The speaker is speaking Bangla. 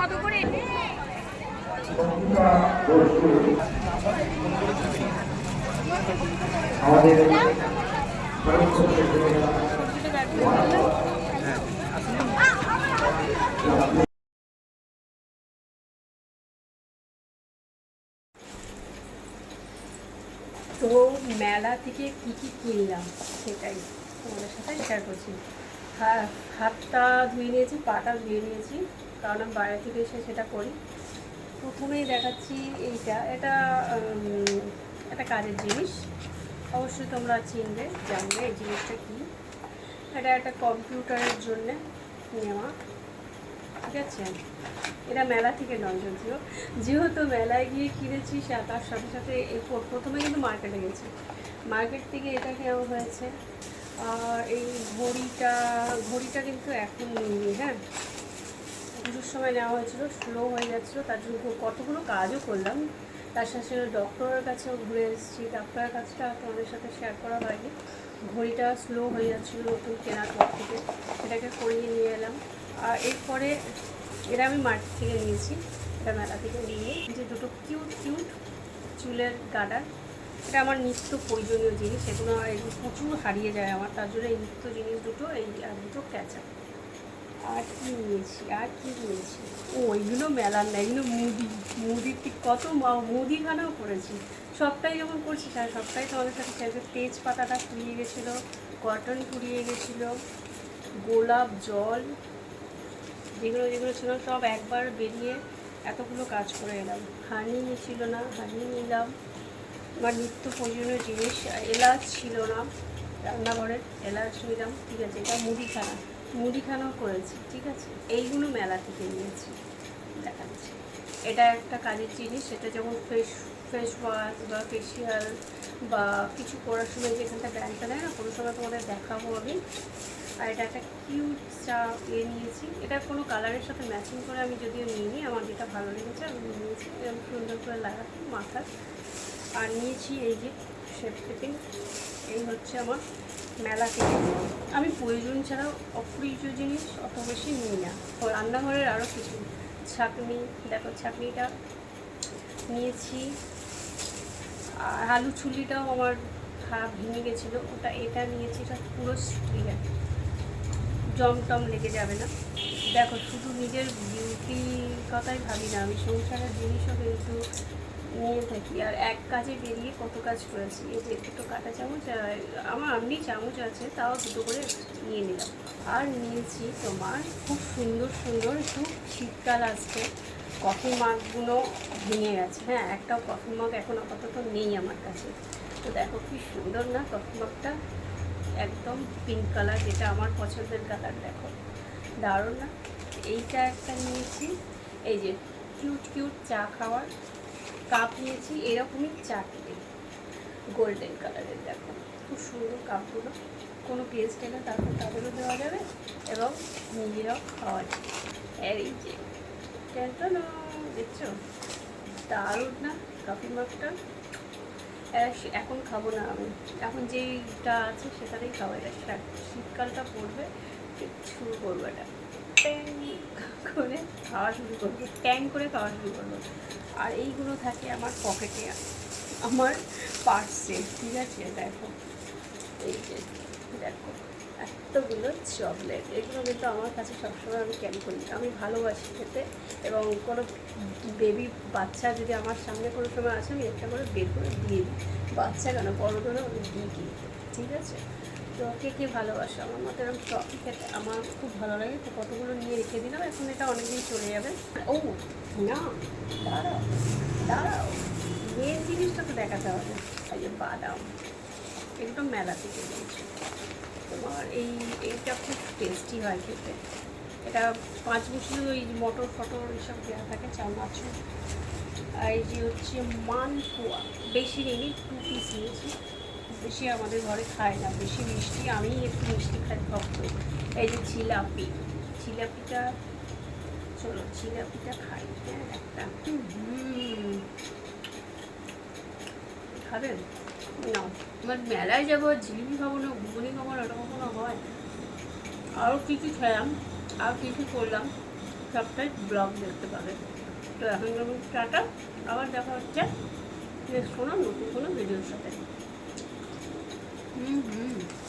কত করে? আমাদের তো মেলা থেকে কী কী কিনলাম সেটাই তোমাদের সাথে শেয়ার করছি। হ্যাঁ হাতটা ধুয়ে নিয়েছি পাটা ধুয়ে নিয়েছি। কারণ আমি বাইরে থেকে এসে সেটা করি। প্রথমেই দেখাচ্ছি এইটা। এটা একটা কাজের জিনিস। অবশ্যই তোমরা চিনবে, জানবে এই জিনিসটা কী। এটা একটা কম্পিউটারের জন্যে নেওয়া। ঠিক আছে? এটা মেলা থেকে নয় যদিও। যেহেতু মেলায় গিয়ে কিনেছি তার সাথে সাথে এই প্রথমে কিন্তু মার্কেটে গেছি। মার্কেট থেকে এটা নেওয়া হয়েছে। আর এই ঘড়িটা ঘড়িটা কিন্তু এখন হ্যাঁ? পুজোর সময় নেওয়া হয়েছিল স্লো হয়ে যাচ্ছিল, তার জন্য কতগুলো কাজও করলাম। তার সাথে ডক্টরের কাছেও ঘুরে এসেছি ডক্টরের কাজটা তোমাদের সাথে শেয়ার করা হয়নি। ঘড়িটা স্লো হয়ে যাচ্ছিল নতুন কেনার পর থেকে এটাকে করিয়ে নিয়ে এলাম। আর এরপরে এটা আমি মার্কেট থেকে নিয়েছি, এটা মেলা থেকে নিয়ে। যে দুটো কিউট কিউট চুলের গার্ডার এটা আমার নিত্য প্রয়োজনীয় জিনিস, এগুলো প্রচুর হারিয়ে যায় আমার, তার জন্য এই নিত্য জিনিস দুটো, এই আর দুটো ক্যাচা আর কি নিয়েছি আর কি নিয়েছি ও, এগুলো মেলার না, এগুলো মুদি মুদির ঠিক কত মুদিখানাও করেছি। সবটাই যখন করছি তার সবটাই তোমাদের সাথে শেয়ার তেজপাতাটা ফুরিয়ে গেছিল কটন ফুরিয়ে গেছিল, গোলাপ জল, যেগুলো যেগুলো ছিল সব একবার বেরিয়ে এতগুলো কাজ করে এলাম। হানি ছিল না, হানি নিলাম। আমার নিত্য প্রয়োজনীয় জিনিস এলাচ ছিল না, রান্নাঘরের এলাচ নিলাম, ঠিক আছে, এটা মুদিখানা। মুদিখানাও করেছি, ঠিক আছে? এইগুলো মেলা থেকে নিয়েছি, দেখাচ্ছি। এটা একটা কাজের জিনিস, এটা যেমন ফেস ফেস ওয়াশ বা ফেসিয়াল বা কিছু করার সময় যেখানটা ব্যাংকটা দেয় না, কোনো সময় তোমাদের দেখাবো আমি। আর এটা একটা কিউট চা ইয়ে নিয়েছি। এটা কোনো কালারের সাথে ম্যাচিং করে আমি যদিও নিইনি, আমার যেটা ভালো লেগেছে, আমি নিয়েছি। এরকম সুন্দর করে লাগাতে মাথার। আর নিয়েছি এই যে শেপ এই হচ্ছে আমার মেলা থেকে। আমি প্রয়োজন ছাড়াও অপ্রয়োজনীয় জিনিস অত বেশি নিই না। রান্নাঘরের আরও কিছু ছাকনি, দেখো ছাকনিটা নিয়েছি। আর আলু ছুলিটাও আমার খারাপ ভেঙে গেছিল। ওটা এটা নিয়েছি, এটা পুরো স্টিলের। জম টম লেগে যাবে না। দেখো, শুধু নিজের বিউটি কথাই ভাবি না আমি। সংসারের জিনিসও কিন্তু নিয়ে থাকি, আর এক কাজে বেরিয়ে কত কাজ করেছি। এই যে দুটো কাটা চামচ আমার এমনি চামচ আছে, তাও দুটো করে নিয়ে নিলাম। আর নিয়েছি তোমার খুব সুন্দর সুন্দর একটু শীতকাল আসছে। কফি মাগগুলো ভেঙে গেছে। হ্যাঁ একটাও কফি মাগ এখন আপাতত নেই আমার কাছে। তো দেখো কি সুন্দর না, কফি মাগটা একদম পিঙ্ক কালার যেটা আমার পছন্দের কালার দেখো। দারুণ না? এইটা একটা নিয়েছি। এই যে কিউট কিউট চা খাওয়ার কাপ নিয়েছি, এরকমই চারটে গোল্ডেন কালারের দেখো। খুব সুন্দর কাপগুলো। কোনো গেস্ট এলে তারপর তাদেরও দেওয়া যাবে এবং নিজেরাও খাওয়া যাবে। আর এই যে দেখছ? দারুণ না? কফি মাগটা এ- এখন খাব না আমি। এখন যেইটা আছে সেটাতেই খাব। এটা শীত- শীতকালটা পড়বে শুরু করব এটা ট্যাং করে খাওয়া শুরু করব। ট্যাং করে খাওয়া শুরু করব। আর এইগুলো থাকে আমার পকেটে। আমার পার্সে ঠিক আছে? দেখো। এই যে, দেখো। এতগুলো চকলেট এগুলো কিন্তু আমার কাছে সবসময় আমি ক্যারি করি। আমি ভালোবাসি খেতে এবং কোনো বেবি বাচ্চা যদি আমার সামনে কোনো সময় আসে, আমি একটা করে বের করে দিয়ে দিই। বাচ্চা কেন? বড়দেরও আমি দিই। ঠিক আছে? কে কে ভালোবাসে? আমার মতো এরকম টফি খেতে আমার খুব ভালো লাগে, তো কতগুলো নিয়ে রেখে দিলাম, এখন এটা অনেকদিন চলে যাবে। ও, না, দাঁড়াও দাঁড়াও। মেয়ের জিনিসটা তো দেখাতে হবে। এই যে বাদাম, এগুলো মেলা থেকে নিয়েছি তোমার এই, এইটা খুব টেস্টি হয় খেতে। এটা পাঁচ বছর ওই মটর ফটর এইসব দেওয়া থাকে চানাচুর আর এই যে হচ্ছে মালপোয়া বেশি নেই টু পিস নিয়েছি। বেশি আমাদের ঘরে খায় না, বেশি মিষ্টি আমি একটু মিষ্টি খাই ভক্ত এই যে জিলাপি, জিলাপিটা, চলো জিলাপিটা খাই হ্যাঁ একটা। খাবেন না আমার মেলায় যাব, জিলিপি খাব না, ঘুগনি খাব না ওটা কখনো হয়? আরও কী কী খেলাম, আর কী কী করলাম, সবটাই ব্লগ দেখতে পাবে। তো এখন টাটা, আবার দেখা হচ্ছে নেক্সট কোনো নতুন কোনো ভিডিওর সাথে। হুম হুম